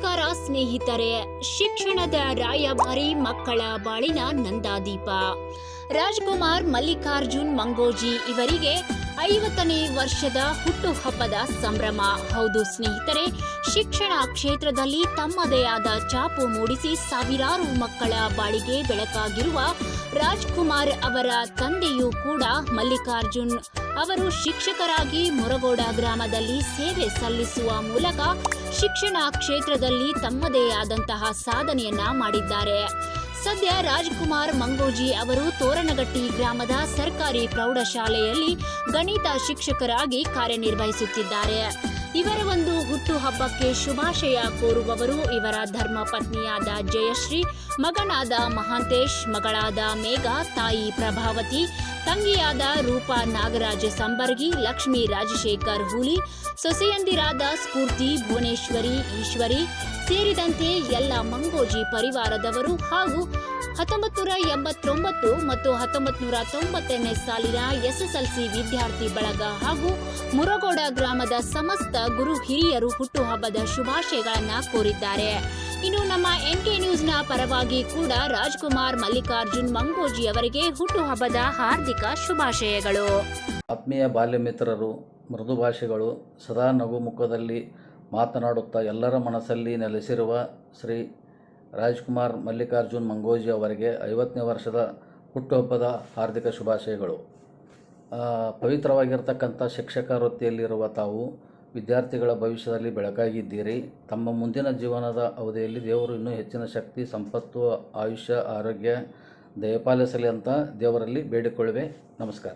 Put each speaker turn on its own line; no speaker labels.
ನಮಸ್ಕಾರ ಸ್ನೇಹಿತರೆ. ಶಿಕ್ಷಣದ ರಾಯಭಾರಿ ಮಕ್ಕಳ ಬಾಳಿನ ನಂದಾದೀಪ. ರಾಜ್ಕುಮಾರ್, ಮಲ್ಲಿಕಾರ್ಜುನ್, ಮಂಗೋಜಿ ಇವರಿಗೆ ಐವತ್ತನೇ ವರ್ಷದ ಹುಟ್ಟುಹಬ್ಬದ ಸಂಭ್ರಮ. ಹೌದು ಸ್ನೇಹಿತರೆ, ಶಿಕ್ಷಣ ಕ್ಷೇತ್ರದಲ್ಲಿ ತಮ್ಮದೇ ಆದ ಚಾಪು ಮೂಡಿಸಿ ಸಾವಿರಾರು ಮಕ್ಕಳ ಬಾಳಿಗೆ ಬೆಳಕಾಗಿರುವ ರಾಜ್ಕುಮಾರ್ ಅವರ ತಂದೆಯೂ ಕೂಡ ಮಲ್ಲಿಕಾರ್ಜುನ್ ಅವರು ಶಿಕ್ಷಕರಾಗಿ ಮುರಗೋಡ ಗ್ರಾಮದಲ್ಲಿ ಸೇವೆ ಸಲ್ಲಿಸುವ ಮೂಲಕ ಶಿಕ್ಷಣ ಕ್ಷೇತ್ರದಲ್ಲಿ ತಮ್ಮದೇ ಆದಂತಹ ಸಾಧನೆಯನ್ನ ಮಾಡಿದ್ದಾರೆ. ಸದ್ಯ ರಾಜ್ಕುಮಾರ್ ಮಂಗೋಜಿ ಅವರು ತೋರಣಗಟ್ಟಿ ಗ್ರಾಮದ ಸರ್ಕಾರಿ ಪ್ರೌಢಶಾಲೆಯಲ್ಲಿ ಗಣಿತ ಶಿಕ್ಷಕರಾಗಿ ಕಾರ್ಯನಿರ್ವಹಿಸುತ್ತಿದ್ದಾರೆ. ಇವರ ಒಂದು ಹುಟ್ಟುಹಬ್ಬಕ್ಕೆ ಶುಭಾಶಯ ಕೋರುವವರು ಇವರ ಧರ್ಮ ಪತ್ನಿಯಾದ ಜಯಶ್ರೀ, ಮಗನಾದ ಮಹಾಂತೇಶ್, ಮಗಳಾದ ಮೇಘ, ತಾಯಿ ಪ್ರಭಾವತಿ ತಂಗಿಯಾದ ರೂಪಾ ನಾಗರಾಜ ಸಂಬರ್ಗಿ, ಲಕ್ಷ್ಮೀ ರಾಜಶೇಖರ್ ಹುಲಿ, ಸೊಸೆಯಂದಿರಾದ ಸ್ಫೂರ್ತಿ, ಭುವನೇಶ್ವರಿ, ಈಶ್ವರಿ ಸೇರಿದಂತೆ ಎಲ್ಲ ಮಂಗೋಜಿ ಪರಿವಾರದವರು ಹಾಗೂ ಹತ್ತೊಂಬತ್ತು ಎಂಬತ್ತೊಂಬತ್ತು ಮತ್ತು ಹತ್ತೊಂಬತ್ತು ನೂರ ತೊಂಬತ್ತನೇ ಸಾಲಿನ ಎಸ್ಎಸ್ಎಲ್ಸಿ ವಿದ್ಯಾರ್ಥಿ ಬಳಗ ಹಾಗೂ ಮುರಗೋಡ ಗ್ರಾಮದ ಸಮಸ್ತ ಗುರು ಹಿರಿಯರು ಹುಟ್ಟುಹಬ್ಬದ ಶುಭಾಶಯಗಳನ್ನು ಕೋರಿದ್ದಾರೆ. ಇನ್ನು ನಮ್ಮ ಎನ್ಕೆ ನ್ಯೂಸ್ನ ಪರವಾಗಿ ಕೂಡ ರಾಜ್ಕುಮಾರ್ ಮಲ್ಲಿಕಾರ್ಜುನ್ ಮಂಗೋಜಿ ಅವರಿಗೆ ಹುಟ್ಟುಹಬ್ಬದ ಹಾರ್ದಿಕ ಶುಭಾಶಯಗಳು.
ಆತ್ಮೀಯ ಬಾಲ್ಯ ಮಿತ್ರರು ಮೃದು ಭಾಷೆಗಳು, ಸದಾ ನಗುಮುಖದಲ್ಲಿ ಮಾತನಾಡುತ್ತಾ ಎಲ್ಲರ ಮನಸ್ಸಲ್ಲಿ ನೆಲೆಸಿರುವ ಶ್ರೀ ರಾಜ್ಕುಮಾರ್ ಮಲ್ಲಿಕಾರ್ಜುನ್ ಮಂಗೋಜಿ ಅವರಿಗೆ ಐವತ್ತನೇ ವರ್ಷದ ಹುಟ್ಟುಹಬ್ಬದ ಹಾರ್ದಿಕ ಶುಭಾಶಯಗಳು. ಪವಿತ್ರವಾಗಿರ್ತಕ್ಕಂಥ ಶಿಕ್ಷಕ ವೃತ್ತಿಯಲ್ಲಿರುವ ತಾವು ವಿದ್ಯಾರ್ಥಿಗಳ ಭವಿಷ್ಯದಲ್ಲಿ ಬೆಳಕಾಗಿದ್ದೀರಿ. ತಮ್ಮ ಮುಂದಿನ ಜೀವನದ ಅವಧಿಯಲ್ಲಿ ದೇವರು ಇನ್ನೂ ಹೆಚ್ಚಿನ ಶಕ್ತಿ, ಸಂಪತ್ತು, ಆಯುಷ್ಯ, ಆರೋಗ್ಯ ದಯಪಾಲಿಸಲಿ ಅಂತ ದೇವರಲ್ಲಿ ಬೇಡಿಕೊಳ್ಳುವೆ. ನಮಸ್ಕಾರ.